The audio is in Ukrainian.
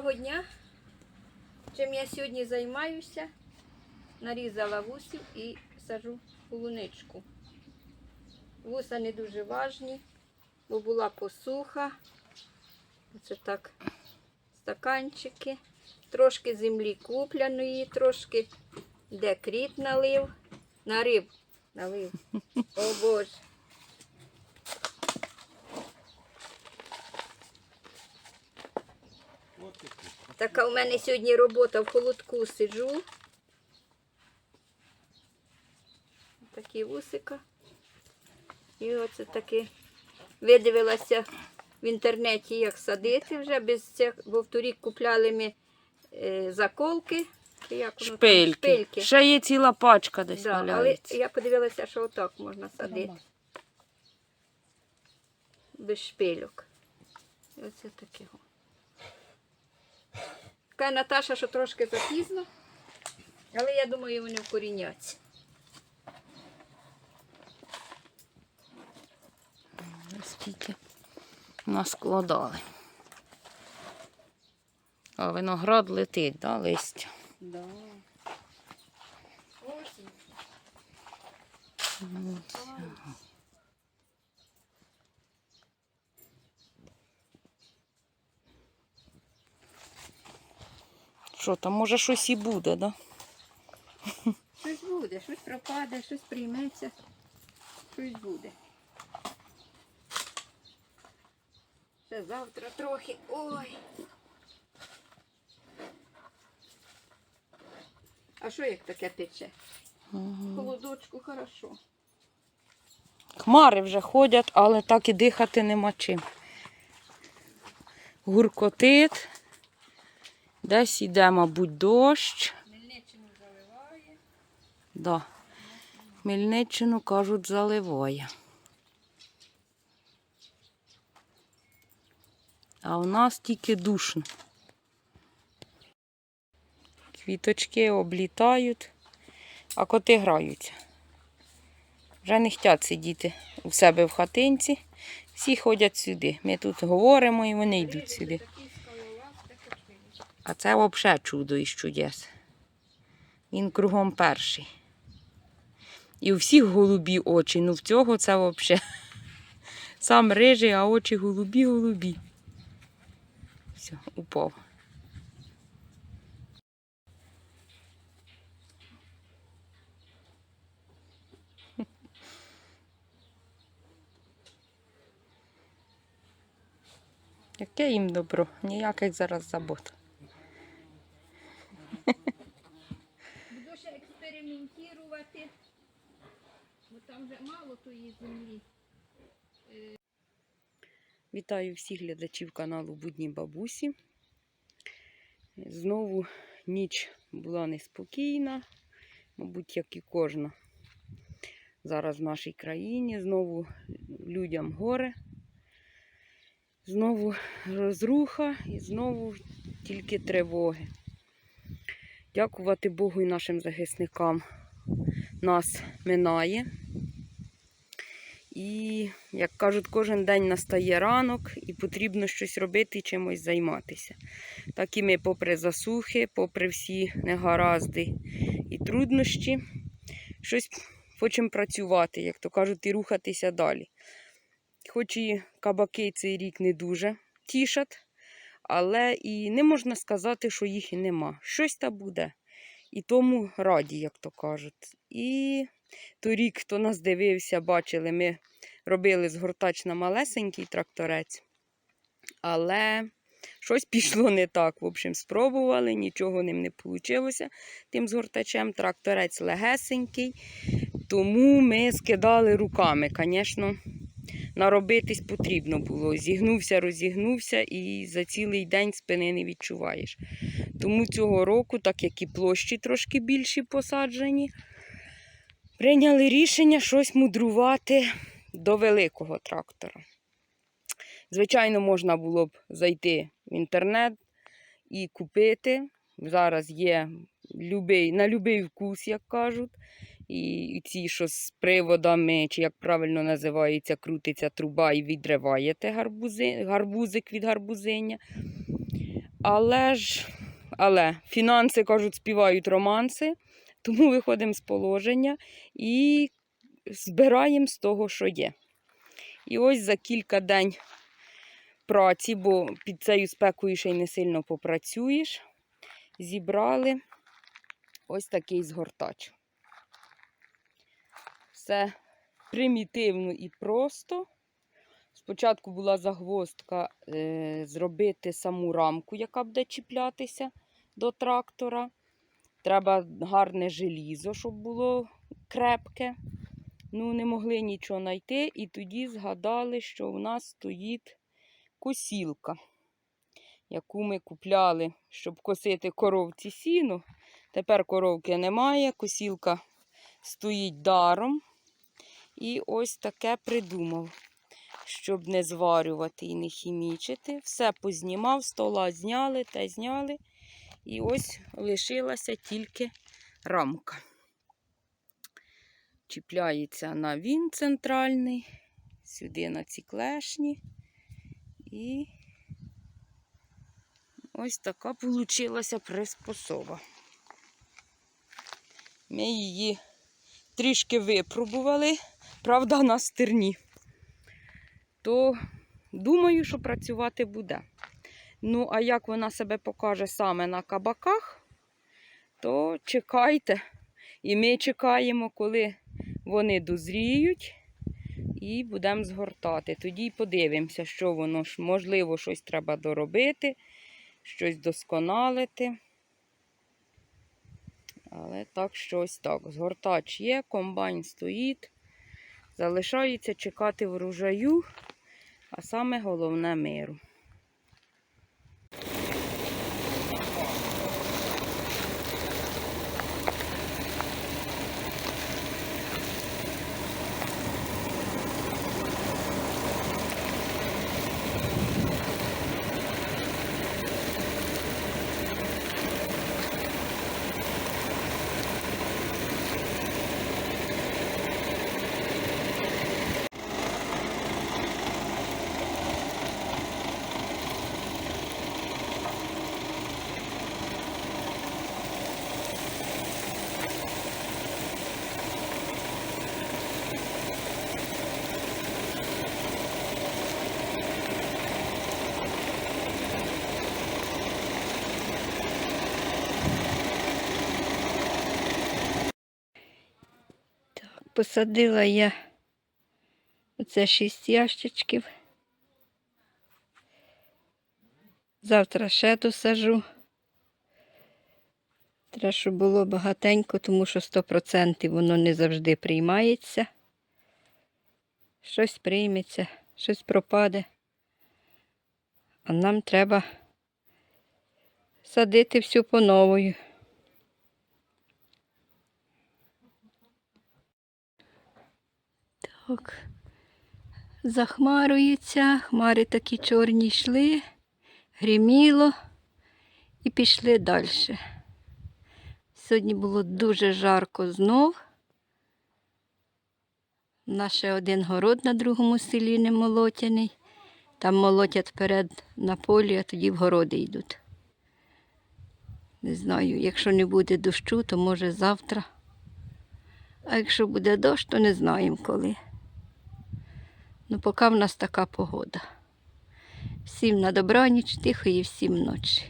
Доброго дня. Чим я сьогодні займаюся? Нарізала вусів і сажу полуничку. Вуса не дуже важні, бо була посуха. Це так стаканчики. Трошки землі купляної, трошки декріт налив. Нарив. Налив. О Боже. Така у мене сьогодні робота в холодку сиджу. Такі вусика. І оце таки видивилася в інтернеті, як садити вже без цих, бо в торік купляли ми е, заколки. Як воно там? Шпильки. Шпильки. Ще є ціла пачка десь Да, але валяється. я подивилася, що отак можна садити. Без шпильок. І оце таке. о. Каже Наташа, що трошки запізно, але я думаю, вони вкоріняться. Скільки наскладали. А виноград летить, да, листя? Да. Осінь. Що там, може щось і буде, да? Щось буде, щось пропаде, щось прийметься, щось буде. Ще завтра трохи. Ой. А що як таке тече? Холодочку хорошо. Хмари вже ходять, але так і дихати нема чим. Гуркотить. Десь іде, мабуть, дощ. Мельничину заливає. Да. Хмельниччину, кажуть, заливає. А у нас тільки душно. Квіточки облітають, а коти граються. Вже не хочуть сидіти у себе в хатинці. Всі ходять сюди. Ми тут говоримо і вони йдуть сюди. Такий скалолаз, таке чудо. А це взагалі чудо із чудес. Він кругом перший. І у всіх голубі очі. Ну в цього це взагалі. Сам рижий, а очі голубі, голубі. Все, упав. Яке їм добро? Ніяких зараз забот. Буду ще експериментувати, бо там вже мало тої землі. Вітаю всіх глядачів каналу Будні Бабусі. Знову ніч була неспокійна, мабуть, як і кожна зараз в нашій країні. Знову людям горе, знову розруха і знову тільки тривоги. Дякувати Богу і нашим захисникам нас минає. І, як кажуть, кожен день настає ранок і потрібно щось робити чимось займатися. Так і ми, попри засухи, попри всі негаразди і труднощі, щось хочемо працювати, як то кажуть, і рухатися далі. Хоч і кабаки цей рік не дуже тішать, але і не можна сказати, що їх і нема. Щось та буде. І тому раді, як то кажуть. І торік, хто нас дивився, бачили, ми робили згортач на малесенький тракторець. Але щось пішло не так. В общем, спробували, нічого ним не вийшло тим згортачем. Тракторець легесенький. Тому ми скидали руками. Звісно, наробитись потрібно було. Зігнувся, розігнувся і за цілий день спини не відчуваєш. Тому цього року, так як і площі трошки більші посаджені, прийняли рішення щось мудрувати до великого трактора. Звичайно, можна було б зайти в інтернет і купити. Зараз є любий, на будь-який вкус, як кажуть. І ці, що з приводами, чи як правильно називається, крутиться труба і відриваєте гарбузи, гарбузик від гарбузиння. Але ж, але фінанси, кажуть, співають романси, тому виходимо з положення і збираємо з того, що є. І ось за кілька день праці, бо під цією спекою ще й не сильно попрацюєш, зібрали ось такий згортач. Все примітивно і просто. Спочатку була загвоздка е, зробити саму рамку, яка буде чіплятися до трактора. Треба гарне желізо, щоб було крепке. Ну, не могли нічого знайти. І тоді згадали, що в нас стоїть косілка, яку ми купляли, щоб косити коровці сіно. Тепер коровки немає, косілка стоїть даром. І ось таке придумав, щоб не зварювати і не хімічити. Все познімав, стола зняли та зняли. І ось лишилася тільки рамка. Чіпляється на він центральний, сюди на ці клешні. І ось така получилася приспособа. Ми її трішки випробували, правда, на стерні. То думаю, що працювати буде. Ну, а як вона себе покаже саме на кабаках, то чекайте. І ми чекаємо, коли вони дозріють, і будемо згортати. Тоді подивимося, що воно ж, можливо, щось треба доробити, щось досконалити. Але так, щось так. Згортач є, комбайн стоїть. Залишається чекати врожаю, а саме головне миру. Так, посадила я оце шість ящичків. Завтра ще досажу. Треба, щоб було багатенько, тому що 100% воно не завжди приймається. Щось прийметься, щось пропаде. А нам треба садити всю по новою. Так. Захмарюється, хмари такі чорні йшли, гриміло і пішли далі. Сьогодні було дуже жарко знов. Ще один город на другому селі не молотяний. Там молотять вперед на полі, а тоді в городи йдуть. Не знаю, якщо не буде дощу, то може завтра. А якщо буде дощ, то не знаємо коли. Ну, поки в нас така погода. Всім на добраніч, тихої всім ночі.